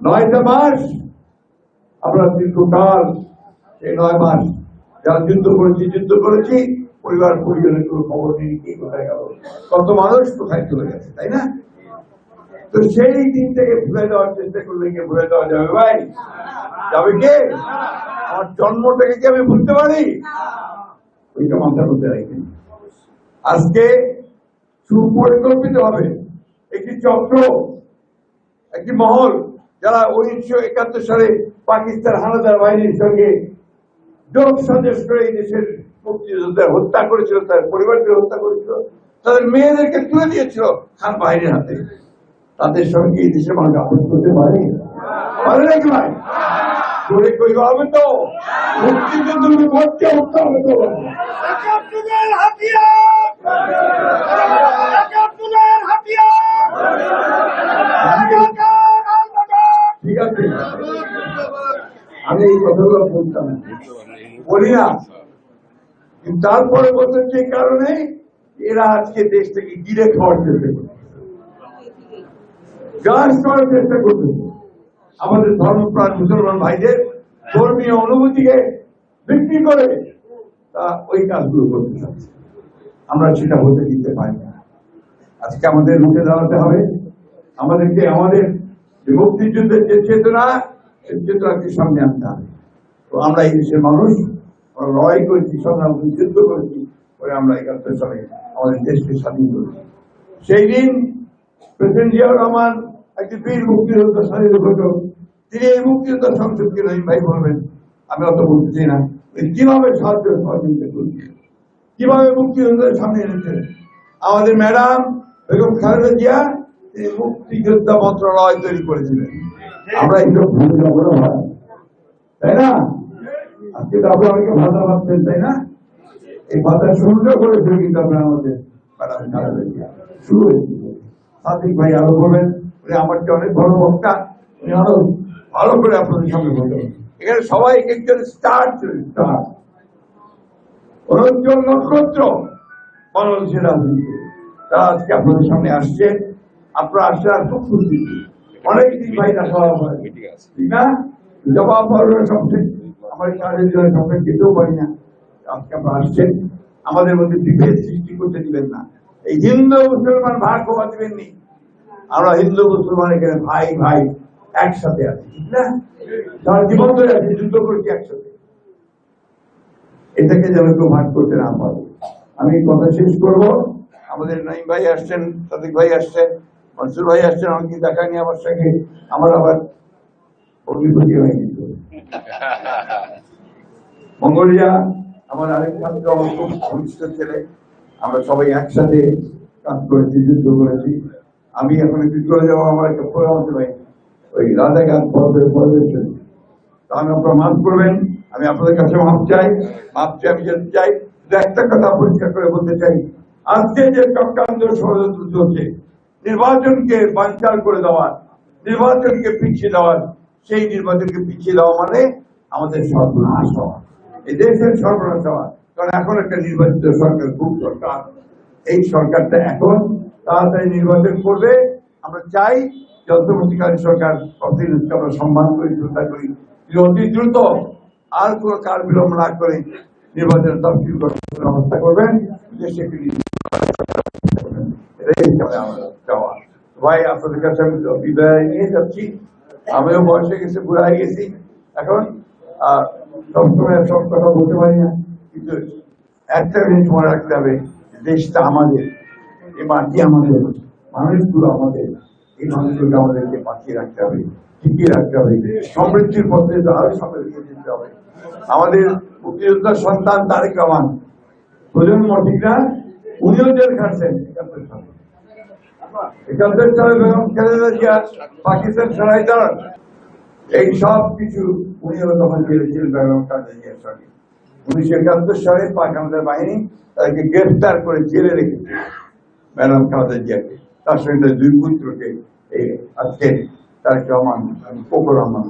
নয়টা মাস, আমরা দীর্ঘকাল এই নয় মাস যারা যুদ্ধ করেছি যুদ্ধ করেছি, পরিবার, পরিজনের কোনো খবর নেই কি কোথায় গেল। কত মানুষ কোথায় চলে গেছে, তাই না? তো সেই দিন থেকে ভুলে দেওয়ার চেষ্টা করলে কি ভুলে দেওয়া যাবে ভাই? যাবে কে? আমার জন্মটাকে কি আমি ভুলতে পারি? ওইটা মাথার মধ্যে রাখেন। আজকে সুপরিকল্পিত হবে একটি চক্র, একটি মহল যারা উনিশশো একাত্তর সালে পাকিস্তান হানাদার বাহিনীর সঙ্গে যোগ সন্দেশ করে এই দেশের মুক্তিযোদ্ধা হত্যা করেছিল তার পরিবারকে হত্যা করেছিল, তাদের মেয়েদেরকে তুলে দিয়েছিল খান বাহিনীর হাতে। তাদের সঙ্গে এই দেশের মানুষ আপোষ করতে পারে পারে নাকি ভাই করে হবে তো? হতে হবে তো? আমি এই কথাগুলো বলতাম। বলি না। তারপরে বলতে যে কারণে এরা আজকে দেশ থেকে গিরে খাওয়ার চেষ্টা করছে। গাছ করার চেষ্টা করতেছে আমাদের ধর্মপ্রাণ মুসলমান ভাইদের ধর্মীয় অনুভূতিকে বিক্রি করে তা ওই কাজগুলো করতে চাচ্ছে। আমরা সেটা হতে দিতে পারি না। আজকে আমাদের রুখে দাঁড়াতে হবে। আমাদেরকে আমাদের যে মুক্তিযুদ্ধের যে চেতনা সেই চেতনাকে সামনে আনতে হবে। তো আমরা এই দেশের মানুষ লড়াই করেছি সংগ্রাম করেছি, যুদ্ধ করেছি করে আমরা একাত্তর সালে আমাদের দেশকে স্বাধীন করেছি সেই দিন প্রেসিডেন্ট জিয়াউর রহমান একটি বীর মুক্তিযোদ্ধা স্বাধীন ঘটক। তিনি এই মুক্তিযোদ্ধা সংসদকে নয় ভাই বলবেন আমি অত বলতে চাই না। কীভাবে সাহায্য সহযোগিতা করছেন? কীভাবে মুক্তিযোদ্ধাদের সামনে এনেছেন? আমাদের ম্যাডাম বেগম খালেদা জিয়া তিনি মুক্তিযোদ্ধা মন্ত্রণালয় তৈরি করেছিলেন আমরা এইসব ভুলে যাব না। তাই না? আজকে তো আপনি অনেকে ভাষা ভাবছেন তাই না? এই ভাষা শুরুটা করেছিল কিন্তু আপনার আমাদের। শুরু হয়েছিল ভাই আরও বলেন উনি আমার চেয়ে অনেক বড় বক্তা? উনি আরও ভালো করে আপনাদের সামনে বলবেন এখানে সবাই এক একজন স্টার স্টার। রঞ্জন নক্ষত্র বাংলাদেশের রাজনীতি। তারা আজকে আপনাদের সামনে আসছে। আপনারা আসছে আর খুব খুশি অনেক দিন ভাই দেখা হয়। ঠিক না? জবাব সবচেয়ে আমার কাজের জন্য সবচেয়ে যেতেও পারি না। আজকে আপনারা আসছেন। আমাদের মধ্যে বিভেদ সৃষ্টি করতে দিবেন না। এই হিন্দু মুসলমান ভাগ হওয়া দিবেন নি। আমরা হিন্দু মুসলমান এখানে ভাই ভাই একসাথে আছি ঠিক না? জীবন ধরে আছি যুদ্ধ করেছি একসাথে। এটাকে যেন কেউ ভাগ করতে না পারে। আমি কথা শেষ করব। আমাদের নাইম ভাই আসছেন সাদিক ভাই আসছেন। মনসুর ভাই আসছেন, আমাকে দেখা নিয়ে আমার সঙ্গে? আমার আবার হয়ে আমার আরেক ছাত্র আমার খুব ঘনিষ্ঠ ছেলে। আমরা সবাই একসাথে কাজ করেছি, যুদ্ধ করেছি। আমি এখন যাব আমার একটা ওই পর্বের পর্বের জন্য আপনারা মাফ করবেন, আমি আপনাদের কাছে মাপ চাই। মাপ চাই, আমি যেতে চাই। একটা কথা পরিষ্কার করে বলতে চাই। আজকে যে চক্রান্ত ষড়যন্ত্র চলছে নির্বাচনকে বাঞ্চাল করে দেওয়ার, নির্বাচনকে পিছিয়ে দেওয়ার, সেই নির্বাচনকে পিছিয়ে দেওয়া মানে আমাদের সর্বনাশ হওয়া। এই দেশের সর্বনাশ হওয়া। কারণ এখন একটা নির্বাচিত সরকার খুব দরকার। এই সরকারটা এখন তাড়াতাড়ি নির্বাচন করবে। আমরা চাই যে সরকার অতিরিক্ত আমরা সম্মান করি, শ্রদ্ধা করি। অতি দ্রুত আর কোনো কার বিলম্ব না করে নির্বাচনের তফসিল ব্যবস্থা করবেন। দেশে ভাই, আপনাদের কাছে আমি বিদায় নিয়ে যাচ্ছি। আমিও বয়সে গেছি বুড়া গেছি। এখন সবসময় সব কথা বলতে পারি না, কিন্তু একটা জিনিস মনে রাখতে হবে, দেশটা আমাদের এই মাটি আমাদের, মানুষগুলো আমাদের, এই মানুষগুলোকে আমাদেরকে বাঁচিয়ে রাখতে হবে, টিকিয়ে রাখতে হবে, সমৃদ্ধির পথে আরও সামনে যেতে হবে। আমাদের মুক্তিযোদ্ধার সন্তান তারেক রহমান, প্রজন্ম ঠিক না, উনিও জেল খাটছেন একাত্তর সালে বেগম পাকিস্তান সরাই দাঁড়ান এই সব কিছু উনিও তখন জেলে ছিলেন বেগম খালেদা সঙ্গে উনিশশো একাত্তর সালে বাহিনী তাদেরকে গ্রেফতার করে জেলে রেখেছে ম্যাডাম খালেদা জিয়াকে তার সঙ্গে তার দুই পুত্রকে এই আজকে তারেক রহমান ফকর রহমান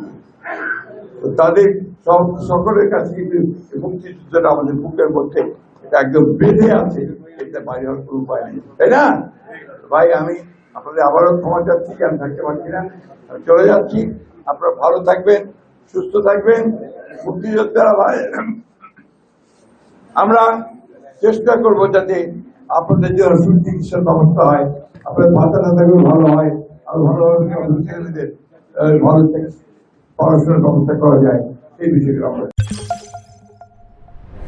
তাদের সব সকলের কাছে কিন্তু মুক্তিযুদ্ধটা আমাদের বুকের মধ্যে। একদম বেঁধে আছে, এটা বাইরে হওয়ার কোনো উপায় নেই। তাই না? ভাই, আমি আপনাদের আবারও ক্ষমা চাচ্ছি, আমি থাকতে পারছি না। চলে যাচ্ছি। আপনারা ভালো থাকবেন, সুস্থ থাকবেন। মুক্তিযোদ্ধারা ভাই, আমরা চেষ্টা করব যাতে আপনাদের যে ওষুধ চিকিৎসার ব্যবস্থা হয়। আপনাদের মাথা টাথাগুলো ভালো হয়। আর ভালোভাবে ভালো থেকে পড়াশোনার ব্যবস্থা করা যায়। এই বিষয়গুলো আমরা